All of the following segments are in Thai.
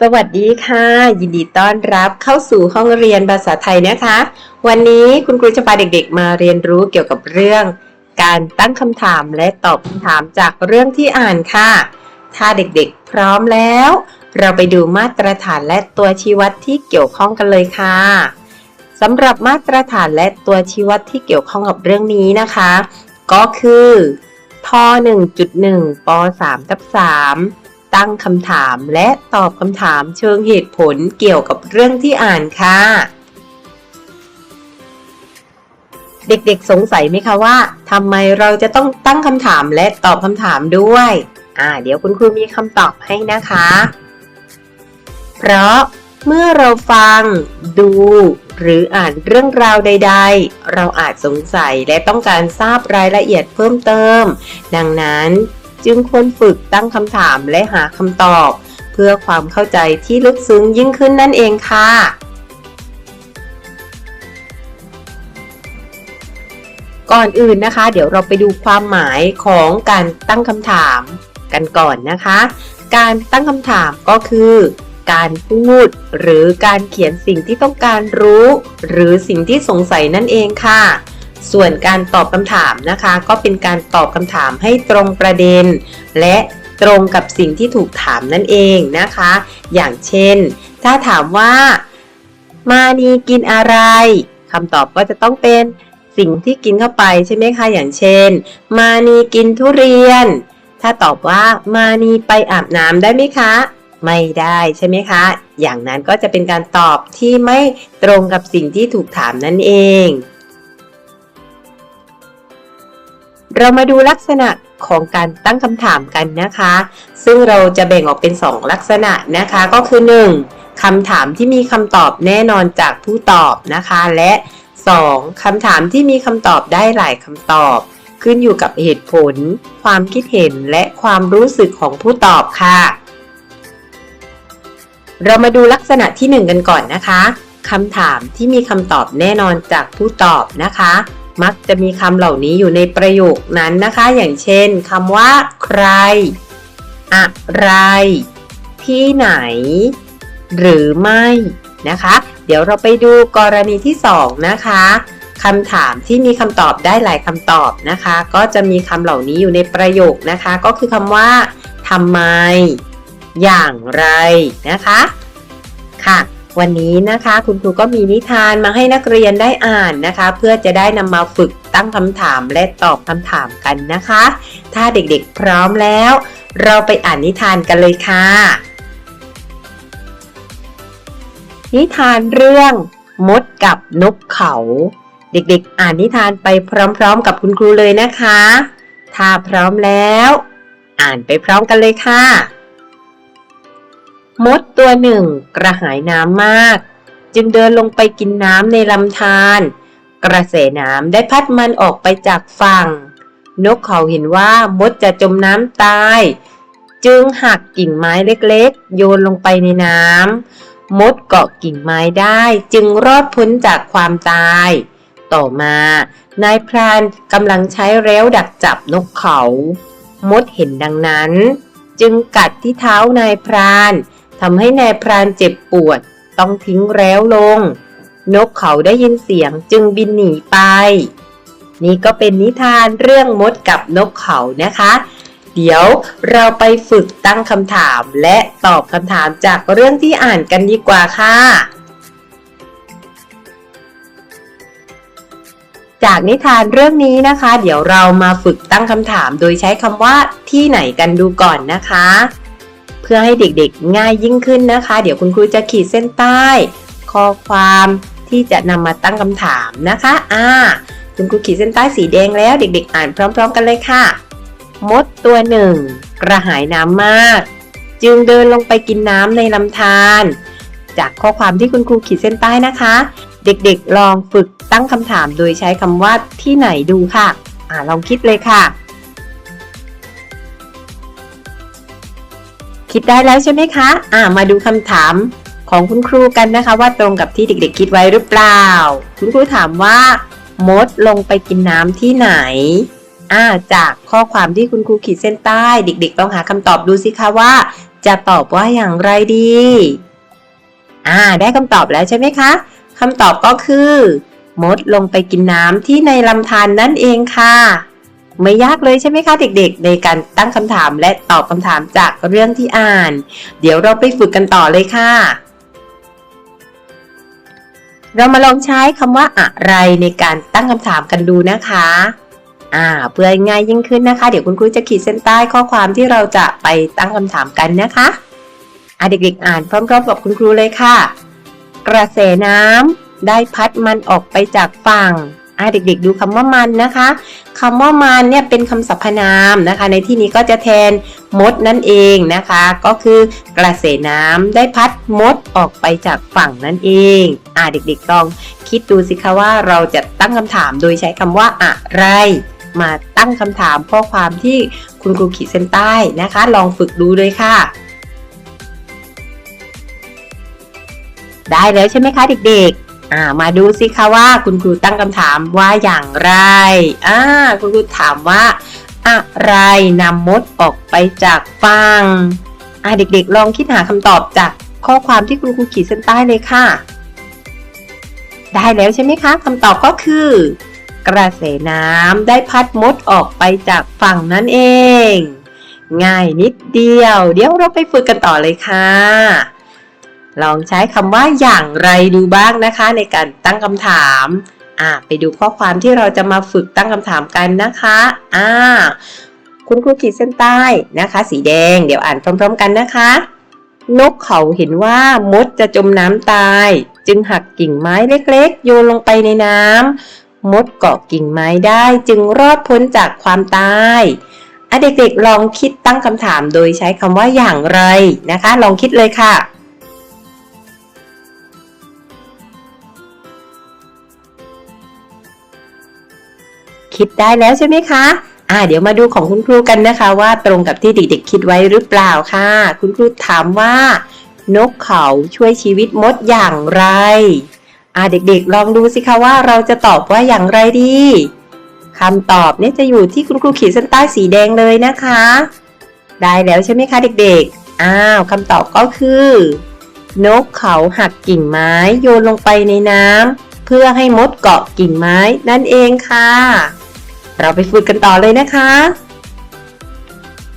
สวัสดีค่ะ ยินดีต้อนรับเข้าสู่ห้องเรียนภาษาไทยนะคะ วันนี้คุณครูจะพาเด็กๆ มาเรียนรู้เกี่ยวกับเรื่อง การตั้งคำถามและตอบคำถามจากเรื่องที่อ่านค่ะ ถ้าเด็กๆ พร้อมแล้ว เราไปดูมาตรฐานและตัวชี้วัดที่เกี่ยวข้องกันเลยค่ะสำหรับมาตรฐานและตัวชี้วัดที่เกี่ยวข้องกับเรื่องนี้นะคะ ก็คือท1.1ป3ทับ3 ตั้งคำถาม และตอบคำถามเชิงเหตุผลเกี่ยวกับเรื่องที่อ่านค่ะ เด็กๆสงสัยไหมคะว่าทำไมเราจะต้องตั้งคำถามและตอบคำถามด้วย อ่า เดี๋ยวคุณครูมีคำตอบให้นะคะ เพราะเมื่อเราฟัง ดู หรืออ่านเรื่องราวใด ๆ เราอาจสงสัยและต้องการทราบรายละเอียดเพิ่มเติม ดังนั้น จึงควรฝึกตั้งคำถามและหาคำตอบ เพื่อความเข้าใจที่ลึกซึ้งยิ่งขึ้นนั่นเองค่ะก่อนอื่นนะคะ เดี๋ยวเราไปดูความหมายของการตั้งคำถามกันก่อนนะคะ การตั้งคำถามก็คือ การพูด หรือการเขียนสิ่งที่ต้องการรู้ หรือสิ่งที่สงสัยนั่นเองค่ะ ส่วนการตอบคำถามนะคะ ก็เป็นการตอบคำถามให้ตรงประเด็น และตรงกับสิ่งที่ถูกถามนั่นเองนะคะ อย่างเช่น ถ้าถามว่า มานีกินอะไรคำตอบก็จะต้องเป็นสิ่งที่กินเข้าไปใช่ไหมคะอย่างเช่น มานีกินทุเรียน ถ้าตอบว่ามานีไปอาบน้ำได้ไหมคะ ไม่ได้ใช่ไหมคะ อย่างนั้นก็จะเป็นการตอบที่ไม่ตรงกับสิ่งที่ถูกถามนั่นเอง เรามาดูลักษณะของการตั้งคำถามกันนะคะ ซึ่งเราจะแบ่งออกเป็น 2 ลักษณะนะคะ ก็คือ 1. คำถามที่มีคำตอบแน่นอนจากผู้ตอบนะคะ และ 2. คำถามที่มีคำตอบได้หลายคำตอบ ขึ้นอยู่กับเหตุผล ความคิดเห็นและความรู้สึกของผู้ตอบค่ะ เรามาดูลักษณะที่ 1 กันก่อนนะคะคำถามที่มีคำตอบแน่นอนจากผู้ตอบนะคะ มักจะมีคำเหล่านี้อยู่ในประโยคนั้นนะคะ อย่างเช่นคำว่า ใคร อะไร ที่ไหน หรือไม่นะคะ เดี๋ยวเราไปดูกรณีที่ 2 นะคะคำถามที่มีคำตอบได้หลายคำตอบนะคะ ก็จะมีคำเหล่านี้อยู่ในประโยคนะคะ ก็คือคำว่าทำไม อย่างไรนะคะ ค่ะ วันนี้นะคะคุณครูก็มีนิทานมาให้นักเรียนได้อ่านนะคะ เพื่อจะได้นำมาฝึกตั้งคำถามและตอบคำถามกันนะคะ ถ้าเด็กๆพร้อมแล้ว เราไปอ่านนิทานกันเลยค่ะ นิทานเรื่อง มดกับนกเขา เด็กๆ อ่านนิทานไปพร้อมๆ กับคุณครูเลยนะคะ ถ้าพร้อมแล้ว อ่านไปพร้อมกันเลยค่ะ มดตัวหนึ่งกระหายน้ำมาก จึงเดินลงไปกินน้ำในลำธารกระแสน้ำได้พัดมันออกไปจากฝั่ง นกเขาเห็นว่ามดจะจมน้ำตาย จึงหักกิ่งไม้เล็กๆ โยนลงไปในน้ำมดเกาะกิ่งไม้ได้จึงรอดพ้นจากความตาย ต่อมานายพรานกำลังใช้เร้วดักจับนกเขา มดเห็นดังนั้น จึงกัดที่เท้านายพราน ทำให้นายพรานเจ็บปวด ต้องทิ้งแล้วลง นกเขาได้ยินเสียงจึงบินหนีไป นี่ก็เป็นนิทานเรื่องมดกับนกเขานะคะ เดี๋ยวเราไปฝึกตั้งคำถามและตอบคำถามจากเรื่องที่อ่านกันดีกว่าค่ะจากนิทานเรื่องนี้นะคะ เดี๋ยวเรามาฝึกตั้งคำถามโดยใช้คำว่าที่ไหนกันดูก่อนนะคะ พื่อให้เด็กๆง่ายยิ่งขึ้นนะคะ เดี๋ยวคุณครูจะขีดเส้นใต้ ข้อความที่จะนำมาตั้งคำถามนะคะอ่าคุณครูขีดเส้นใต้สีแดงแล้วเด็ก ๆ อ่านพร้อม ๆ กันเลยค่ะ มดตัวหนึ่งกระหายน้ำมาก จึงเดินลงไปกินน้ำในลำธารจากข้อความที่คุณครูขีดเส้นใต้นะคะ เด็กๆลองฝึกตั้งคำถามโดยใช้คำว่าที่ไหนดูค่ะ อ่าลองคิดเลยค่ะ คิดได้แล้วใช่ไหมคะ อ่ามาดูคำถามของคุณครูกันนะคะว่าตรงกับที่เด็กๆ คิดไว้หรือเปล่า คุณครูถามว่ามดลงไปกินน้ำที่ไหน อ่า จากข้อความที่คุณครูขีดเส้นใต้ เด็กๆ ต้องหาคำตอบดูสิคะว่า จะตอบว่าอย่างไรดี อ่า ได้คำตอบแล้วใช่ไหมคะคำตอบก็คือ มดลงไปกินน้ำที่ในลำธารนนั่นเองค่ะ ไม่ยากเลยใช่ไหมคะเด็กๆ ในการตั้งคำถามและตอบคำถามจากเรื่องที่อ่าน เดี๋ยวเราไปฝึกกันต่อเลยค่ะ เรามาลองใช้คำว่าอะไรในการตั้งคำถามกันดูนะคะอ่าเพื่อง่ายยิ่งขึ้นนะคะ เดี๋ยวคุณครูจะขีดเส้นใต้ข้อความที่เราจะไปตั้งคำถามกันนะคะอ่าเด็กๆ อ่านพร้อมๆกับคุณครูเลยค่ะ กระแสน้ำได้พัดมันออกไปจากฝั่ง อ่าเด็กๆดูคำว่ามันนะคะคำว่ามันเนี่ยเป็นคำสรรพนามนะคะ ในที่นี้ก็จะแทนมดนั่นเองนะคะ ก็คือกระแสน้ำได้พัดมดออกไปจากฝั่งนั่นเอง อ่าเด็กๆลองคิดดูสิคะว่าเราจะตั้งคำถามโดยใช้คำว่าอะไร มาตั้งคำถามข้อความที่คุณครูขีดเส้นใต้นะคะ ลองฝึกดูเลยค่ะ ได้แล้วใช่ไหมคะเด็กๆ อ่ามาดูสิคะว่าคุณครูตั้งคำถามว่าอย่างไรอ่าคุณครูถามว่า อะไรนำมดออกไปจากฟังอ่าเด็กๆ ลองคิดหาคำตอบจากข้อความที่คุณครูขีดเส้นใต้เลยค่ะ ได้แล้วใช่ไหมคะคำตอบก็คือ กระแสน้ำได้พัดมดออกไปจากฝั่งนั่นเอง ง่ายนิดเดียว เดี๋ยวเราไปฝึกกันต่อเลยค่ะ ลองใช้คำว่าอย่างไรดูบ้างนะคะ ในการตั้งคำถาม อ่า ไปดูข้อความที่เราจะมาฝึกตั้งคำถามกันนะคะ อ่า คุณครูขีดเส้นใต้นะคะ สีแดง เดี๋ยวอ่านพร้อม ๆ กันนะคะ นกเขาเห็นว่ามดจะจมน้ำตาย จึงหักกิ่งไม้เล็กๆ โยนลงไปในน้ำมดเกาะกิ่งไม้ได้จึงรอดพ้นจากความตายเด็กๆลองคิดตั้งคำถามโดยใช้คำว่าอย่างไรนะคะ ลองคิดเลยค่ะ คิดได้แล้วใช่ไหมคะอ่าเดี๋ยวมาดูของคุณครูกันนะคะว่าตรงกับที่เด็กๆคิดไว้หรือเปล่าค่ะ คุณครูถามว่า นกเขาช่วยชีวิตมดอย่างไรอ่าเด็กๆ ลองดูสิคะว่าเราจะตอบว่าอย่างไรดีคำตอบเนี่ยจะอยู่ที่คุณครูขีดเส้นใต้สีแดงเลยนะคะ ได้แล้วใช่ไหมคะเด็กๆ อ้าวคำตอบก็คือ นกเขาหักกิ่งไม้โยนลงไปในน้ำเพื่อให้มดเกาะกิ่งไม้นั่นเองค่ะ เราไปฝึกกันต่อเลยนะคะ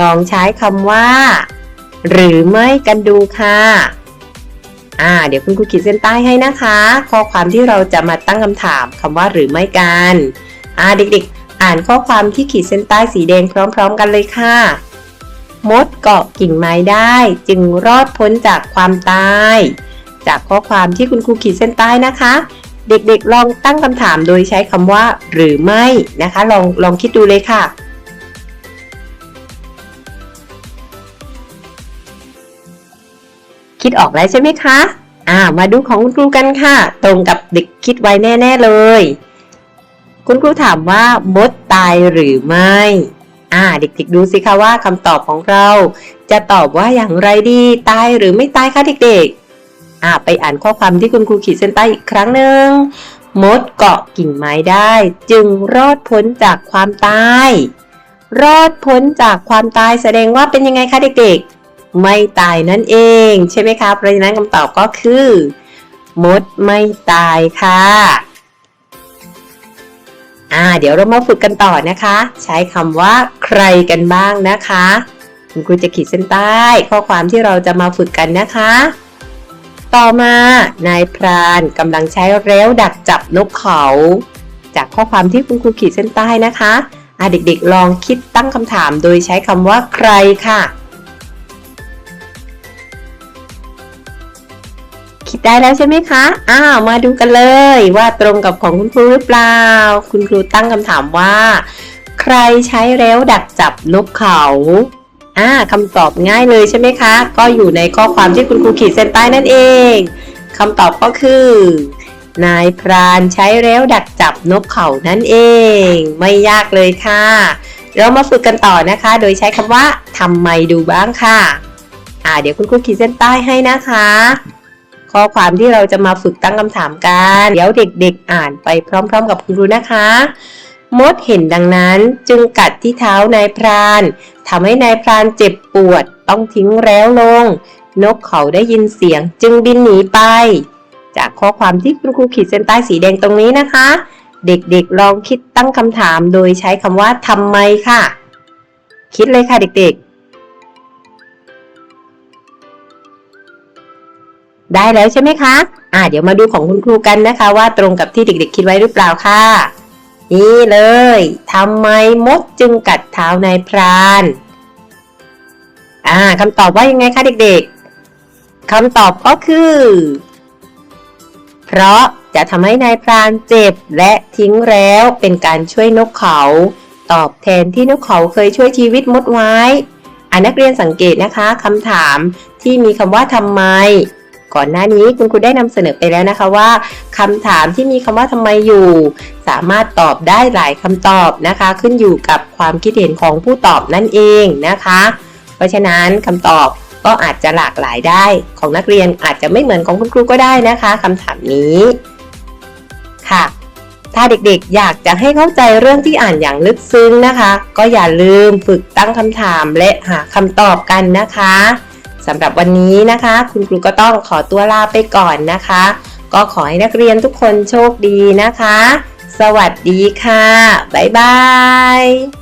ลองใช้คำว่า หรือไม่กันดูค่ะ อ่า เดี๋ยวคุณครูขีดเส้นใต้ให้นะคะ ข้อความที่เราจะมาตั้งคำถามคำว่าหรือไม่กัน อ่าเด็กๆ อ่านข้อความที่ขีดเส้นใต้สีแดงพร้อม ๆ กันเลยค่ะมดเกาะกิ่งไม้ได้ จึงรอดพ้นจากความตาย จากข้อความที่คุณครูขีดเส้นใต้นะคะ เด็กๆ ลองตั้งคำถามโดยใช้คำว่า หรือไม่นะคะ ลองลองคิดดูเลยค่ะคิดออกแล้วใช่ไหมคะ อ่า มาดูของคุณครูกันค่ะ ตรงกับเด็กคิดไว้แน่ ๆเลย คุณครูถามว่ามดตายหรือไม่ อ่า เด็กๆดูสิคะว่าคำตอบของเรา จะตอบว่าอย่างไรดี ตายหรือไม่ตายคะเด็กๆ อ่าไปอ่านข้อความที่คุณครูขีดเส้นใต้อีกครั้งหนึ่งมดเกาะกิ่งไม้ได้ จึงรอดพ้นจากความตาย รอดพ้นจากความตายแสดงว่าเป็นยังไงคะเด็กๆ ไม่ตายนั่นเอง ใช่ไหมคะ เพราะฉะนั้นคำตอบก็คือ มดไม่ตายค่ะ อ่า เดี๋ยวเรามาฝึกกันต่อนะคะ ใช้คำว่าใครกันบ้างนะคะ คุณครูจะขีดเส้นใต้ ข้อความที่เราจะมาฝึกกันนะคะ ต่อมานายพรานกำลังใช้เร้วดักจับนกเขา จากข้อความที่คุณครูขีดเส้นใต้นะคะอาเด็กๆลองคิดตั้งคำถามโดยใช้คำว่าใครค่ะ คิดได้แล้วใช่ไหมคะ อ้าว มาดูกันเลยว่าตรงกับของคุณครูหรือเปล่า คุณครูตั้งคำถามว่า ใครใช้เร้วดักจับนกเขา อ่าคำตอบง่ายเลยใช่ไหมคะ ก็อยู่ในข้อความที่คุณครูขีดเส้นใต้นั่นเองคำตอบก็คือ นายพรานใช้เร้วดักจับนกเขานั่นเอง ไม่ยากเลยค่ะ เรามาฝึกกันต่อนะคะ โดยใช้คำว่าทำไมดูบ้างค่ะ อ่า เดี๋ยวคุณครูขีดเส้นใต้ให้นะคะ ข้อความที่เราจะมาฝึกตั้งคำถามกัน เดี๋ยวเด็กๆ อ่านไปพร้อม ๆ กับคุณครูนะคะ มดเห็นดังนั้นจึงกัดที่เท้านายพรานทำให้นายพรานเจ็บปวดต้องทิ้งแล้วลง นกเขาได้ยินเสียงจึงบินหนีไป จากข้อความที่คุณครูขีดเส้นใต้สีแดงตรงนี้นะคะ เด็กๆลองคิดตั้งคำถามโดยใช้คำว่าทำไมค่ะ คิดเลยค่ะเด็กๆ ได้แล้วใช่ไหมคะ อ่าเดี๋ยวมาดูของคุณครูกันนะคะ ว่าตรงกับที่เด็ก ๆ คิดไว้หรือเปล่าค่ะ นี่เลยทำไมมดจึงกัดเท้านายพราน อ่าคำตอบว่ายังไงคะเด็กๆคำตอบก็คือ เพราะจะทำให้นายพรานเจ็บและทิ้งแล้วเป็นการช่วยนกเขา ตอบแทนที่นกเขาเคยช่วยชีวิตมดไว้อ่านักเรียนสังเกตนะคะคำถามที่มีคำว่าทำไม ก่อนหน้านี้คุณครูได้นำเสนอไปแล้วนะคะว่าคำถามที่มีคำว่าทำไมอยู่ สามารถตอบได้หลายคำตอบนะคะ ขึ้นอยู่กับความคิดเห็นของผู้ตอบนั่นเองนะคะ เพราะฉะนั้นคำตอบก็อาจจะหลากหลายได้ของนักเรียนอาจจะไม่เหมือนของคุณครูก็ได้นะคะคำถามนี้ค่ะถ้าเด็กๆ อยากจะให้เข้าใจเรื่องที่อ่านอย่างลึกซึ้งนะคะ ก็อย่าลืมฝึกตั้งคำถามและหาคำตอบกันนะคะ สำหรับวันนี้นะคะ คุณครูก็ต้องขอตัวลาไปก่อนนะคะ ก็ขอให้นักเรียนทุกคนโชคดีนะคะ สวัสดีค่ะ บ๊ายบาย